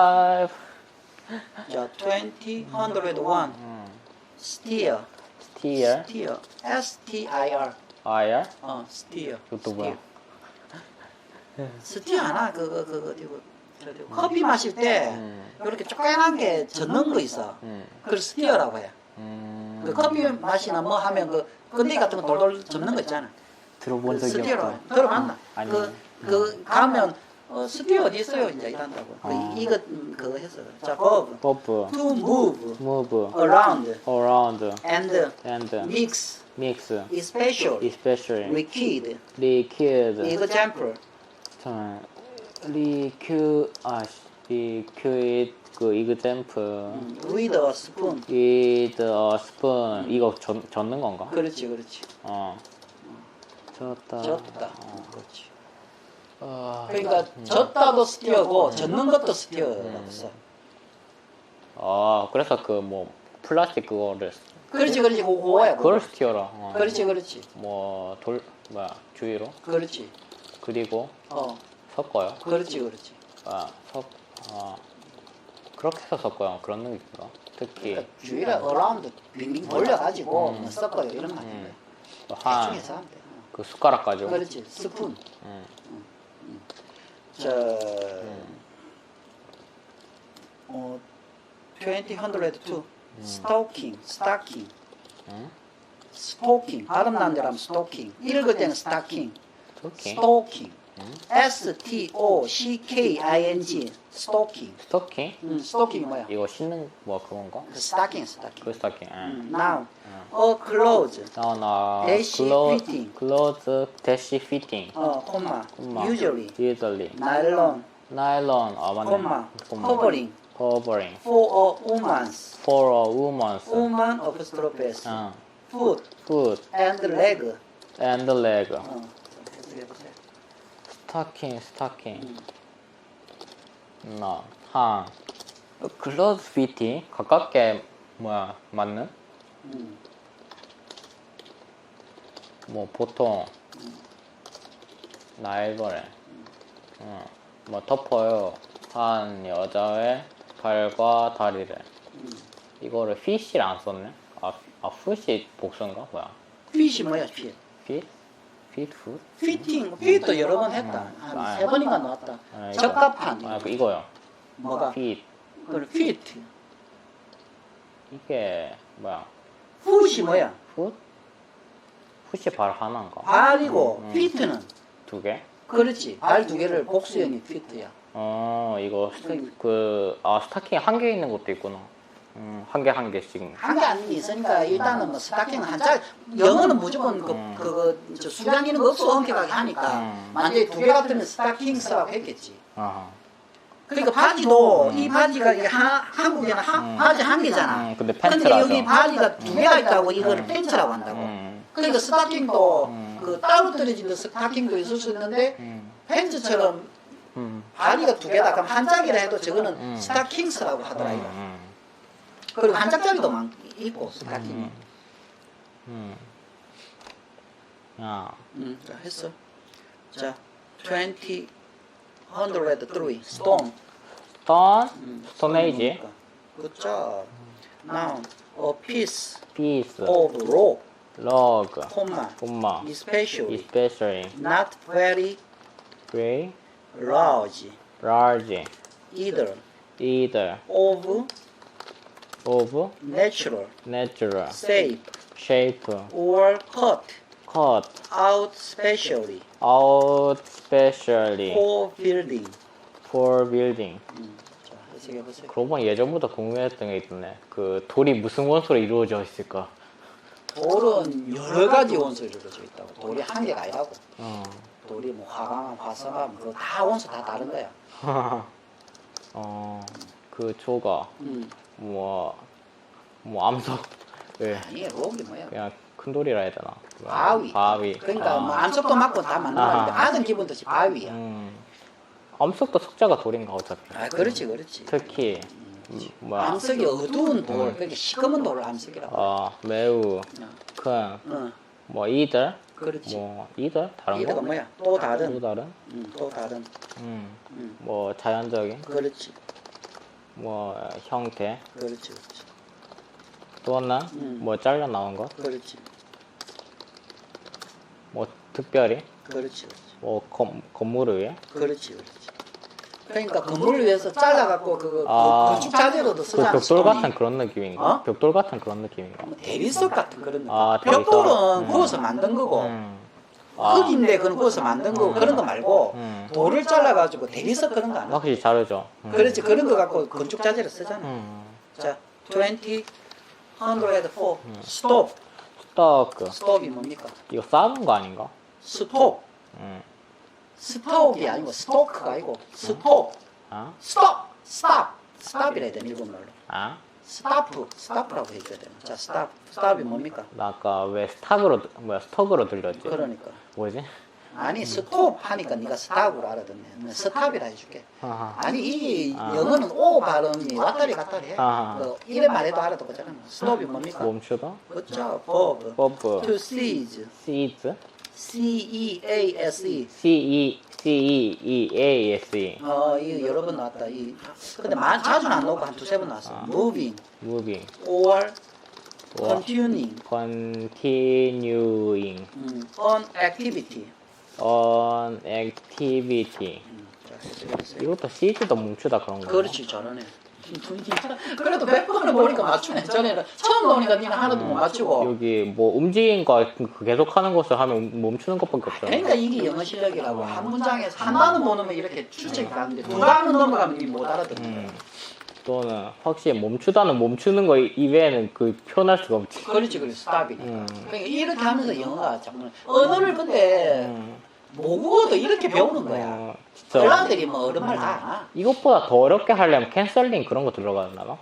five. 자, 20, 101. steer. Steer. steer. S-T-I-R. IR. 어, steer. 그것도 뭐야? 스티어 하나 그거 그거 이거 커피 마실 때 이렇게 조그만한 게 젖는 거 있어. 음. 그걸 스티어라고 해. 음. 그 커피 마시나 뭐 하면 그 건더기 같은 거 돌돌 접는 거 있잖아. 들어본 그 적이 스티어로 없다. 들어봤나? 아니. 그, 그 가면 어, 스티어 어디 있어요? 이제 이런다고. 그 어. 이- 이거 음, 그거 했어. 자, verb. 버브. to move Move. around Around. and And mix mix. especially Especially. liquid Liquid. example 잠깐. 리큐 아 리큐이드 그 example. 음, with a spoon. with a spoon. 이거 젓, 젓는 건가? 그렇지, 그렇지. 어. 젓다. 졌다. 어. 그렇지. 어. 그러니까 졌다도 스티어고 젖는 것도 스티어라고 써. 아 그래서 그 뭐 플라스틱 그거를 그렇지, 그렇지. 그거 그거야. 그거. 그걸 스티어라. 어. 그렇지, 그렇지. 뭐 돌 뭐야 주위로 그렇지. 그리고 어, 섞어요. 그렇지, 그렇지. 아, 섞, 아, 그렇게 해서 섞어요. 그런 느낌인가? 특히, 그러니까 주위를 어라운드 빙빙 돌려가지고 뭐 섞어요 이런 말인 음, 거야. 한, 대충 해서 하면 돼. 어. 그 숟가락 가지고. 그렇지, 스푼. 음, 저, 어, 20, 102, 스토킹, 스타킹, 음, 스토킹, 발음 난 대로 하면 스토킹, 읽을 때는 스타킹, 스토킹. S-T-O-C-K-I-N-G, 스토킹. 스토킹? 음, 스토킹이 뭐야? 이거 신는 뭐 그건가? 그 스타킹, 스타킹. 그 스토킹. 응. 음, now, a clothes, 나, 나, 대시 클로, 피팅. 클로즈, 대시 피팅. 어, 콤마, usually, usually. nylon, 나일론, 아, 맞네. 콤마, covering, covering. for a woman's, for a woman's. woman apostrophe s, 어, foot foot and leg. and leg. 어. 스타킹, 스타킹. 나, 한. 클로즈 피팅? 가깝게, 뭐야, 맞는? 음, 뭐, 보통, 나일거래. 어, 뭐, 덮어요. 한 여자의 발과 다리를. 이거를 핏이를 안 썼네? 아, 아, 풋이 복수인가? 뭐야? 핏이 뭐야, 핏? 핏? 핏, 풋? 피팅, 핏도 여러 번 했다. 아. 한세 번인가 나왔다. 아, 이거. 적합한. 아, 그 이거요. 뭐가? 핏. 그 피트. 이게, 뭐야? 풋이 뭐야? 풋? 풋이 발 하나인가? 발이고, 음. 피트는. 두 개? 그렇지. 발 두 개를 복수형이 피트야. 어, 이거, 스- 그, 아, 스타킹 한 개 있는 것도 있구나. 음, 한 개, 한 개씩. 한개 아닌 게 있으니까 일단은 뭐 스타킹 한 짝, 영어는 무조건 그, 음. 그거, 저 수량 있는 거 없어 엄격하게 하니까. 음. 만약에 두 개 같으면 스타킹 쓰라고 했겠지. 아하. 그러니까 바지도 이 바지가 이게 하, 한국에는 하, 음. 바지 한 개잖아. 음, 근데 근데 팬츠라서. 여기 바지가 두 개가 있다고 이거를 음. 팬츠라고 한다고. 음, 그러니까 스타킹도 음. 그 따로 떨어지는 스타킹도 있을 수 있는데 음, 팬츠처럼 음, 바지가 두 개다 그럼 한 짝이라 해도 저거는 음. 스타킹스라고 하더라 이거. 음, 그리고 한 짝짜리도 많 있고 스타킹. 음, 음. 야, 음, 자 했어. 자, 20, 103, stone. 스톤, 음, 스톤에이지, Good job. Now, a piece 피스, of rope, 로그, comma, 콤마, especially especially, not very very large, large, either either of of natural natural shape shape, or cut cut out specially out specially for building. for building. 음, 자, 해석해 보세요. 그러고 보니 예전부터 궁금했던 게 있던데. 그 돌이 무슨 원소로 이루어져 있을까? 돌은 여러 가지 원소로 이루어져 있다고. 돌이 한 개가 아니라고. 어. 돌이 뭐 화강암, 화성암, 그거 다 원소 다 다른 거야. 어, 그 조가 음. 뭐, 뭐 암석, 예, 아니, 록이 뭐야? 그냥 큰 돌이라 해야 되나? 바위. 바위. 그러니까 아. 뭐 암석도 맞고 다 맞는 아하. 거니까 아는 기분 듯이 바위야. 음, 암석도 석자가 돌인가 어차피. 아, 그렇지, 그렇지. 특히 음, 뭐야? 암석이 어두운 돌, 음. 그러니까 시커먼 돌을 암석이라고. 어, 매우 큰 어, 뭐 이들, 그렇지. 뭐 이들 다른 이거가 거? 뭐야? 또 다른. 또 다른? 음, 또 다른. 음, 음, 뭐 자연적인 그렇지. 뭐 형태 그렇지, 그렇지. 또는 음. 뭐 잘려 나온 것, 그렇지, 뭐 특별히 그렇지, 그렇지. 뭐 건, 건물 위에 그렇지, 그렇지. 그러니까 건물을 위해서 잘라갖고 그거 아. 건축 자재로도 그 쓰잖아. 벽돌 스톤이. 같은 그런 느낌인가? 어? 벽돌 같은 그런 느낌인가? 뭐 대리석 같은 그런 느낌. 아, 대리석. 벽돌은 음. 구워서 만든 거고 음. 아, 흙인데 그건 구워서 만든 거고 그런 거 말고 음. 돌을 잘라가지고 대리석 그런 거안 해. 확실히 다르죠. 음. 그렇지 그런 거 갖고 건축 자재로 쓰잖아. 음. 자, 20, 104, 스톱. 스토크 스톱이 뭡니까? 이거 싸는 거 아닌가? 스톱. 음. 스톱이 아니고 스토크가 아니고 스톱. 아? 스톱. 스탑. 스탑이라 해야 되나 일본말로. 아? 스타프. 스타프라고 해줘야 되나. 자, 스탑. 스탑이 뭡니까? 나 아까 왜 스탁으로 들- 뭐야 스톡으로 들렸지? 그러니까. 뭐지? 아니 스톱 하니까 네가 스탑으로 알아듣네. 나 스탑이라 해줄게. 아하. 아니 이 아. 영어는 오 발음이 왔다리 갔다리 해. 아하. 그 이래 말해도 알아듣거잖아. 스톱이 뭡니까? 멈추다? 그렇죠. 버브. 버브 To seize. 시즈 C E A S E. C E C E E A S E 어, 이 여러 번 나왔다. 이 근데 마, 자주는 안 나오고 한 두세 번 나왔어. 아. Moving moving or continuing continuing 음, on activity. on activity 음, 자, 해석해보세요. 이것도 시즈도 멈추다 그런 거 그렇지 잘하네. 그래도 몇 번을 보니까 맞추네. 전에는 처음 보니까 니는 하나도 못 맞추고. 여기 뭐 움직인 거 계속 하는 것을 하면 멈추는 것밖에 없잖아 그러니까 이게 영어 실력이라고 한 문장에서 한 단어 보면 이렇게 추측이 가는데 두 단어 넘어가면 니못 알아듣는 음. 거야. 또는 확실히 멈추다는 멈추는 거 이외에는 그 표현할 수가 없지 그렇지 그렇지 스탑이니까. 음. 그러니까 이렇게 하면서 영어가 정말 언어를 근데 음. 모국어도 이렇게 배우는 거야. 어, 진짜 holland들이 뭐 어른 말다 알아. 이것보다 더 어렵게 하려면 캔슬링 그런 거 들어가나 봐?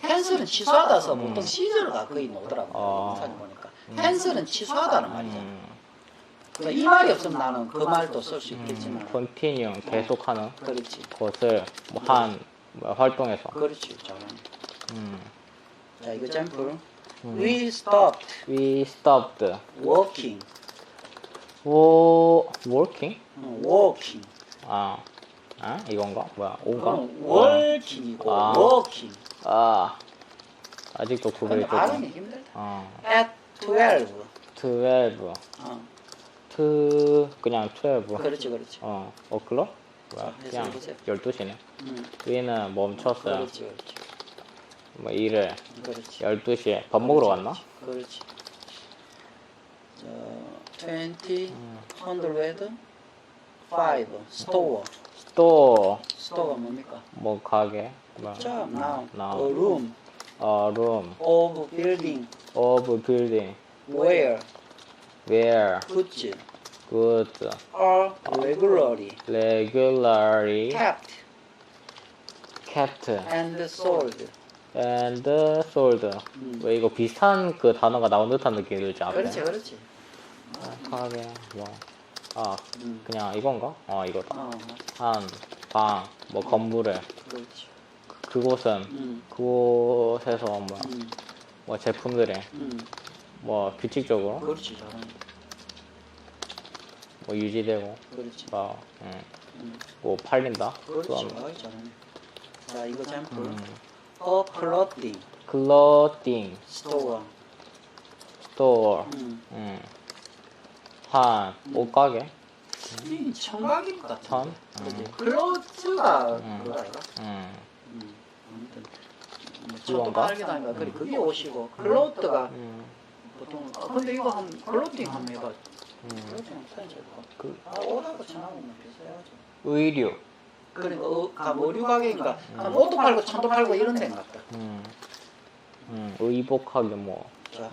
캔슬은 취소하다서 음. 보통 시절가 거의 나오더라고. 어. 영상에 보니까. 캔슬은 취소하다는 말이잖아. 음. 그러니까 이 말이 없으면 나는 그 말도 쓸수 음, 있겠지만. 컨티뉴 계속하는 그렇지. 것을 뭐한 뭐 활동에서 그렇지. 잘하네. 음. 자, 이거 잼플. 음. We stopped We stopped walking. 어, walking. 아, 아 이건가? 뭐야? 오가? working이고 아. walking. 아, 아직도 구별이 근데 발음이 조금. 힘들다. 어, At 12. 12, 어, two 그냥 12. 그렇지, 그렇지. 어, o'clock? 뭐야? 자, 그냥 해석해보세요. 12시네. 음, 우리는 멈췄어요. 그렇지, 그렇지. 뭐 일을 그렇지. 12시에 밥 먹으러 갔나? 그렇지. 자, 20, 음. 100, 5, store. 또, store가 뭡니까? 뭐 가게? 뭐, 자, now, now. a room 어, room of building of building where where goods goods are regularly regularly kept kept and sold. and sold. 음. 왜 이거 비슷한 그 단어가 나온 듯한 느낌이 들지 않아요? 그렇지, 그렇지. 가게 뭐. 아, 음. 그냥 이건가? 어, 이거다. 어, 한, 방, 뭐 건물에 그렇지. 그곳은 음, 그곳에서 뭐, 음, 뭐 제품들이 음. 뭐 규칙적으로 그렇지, 잘하네. 뭐 유지되고 그렇지. 뭐, 음, 음. 뭐 팔린다. 그렇지. 그건 아이, 잘하네. 자, 이거 샘플. 음. A clothing clothing store. store 음. 음. 한 옷가게 이 청각인 것 같아. 천 그렇지. 음. 클로즈가 음. 그거 아이가? 음. 음. 아무튼. 뭐? 저도 하니까 그래 그게 옷이고 클로트가 음. 보통 아, 근데 이거 한 클로팅 한번 해봐 음. 그아 옷하고 천하고는 비슷해야지 의류 그러니까 어, 가 의류 가게인가 한 옷도 팔고 천도 팔고 이런 데인 것 같다 음. 음. 의복하게 뭐 자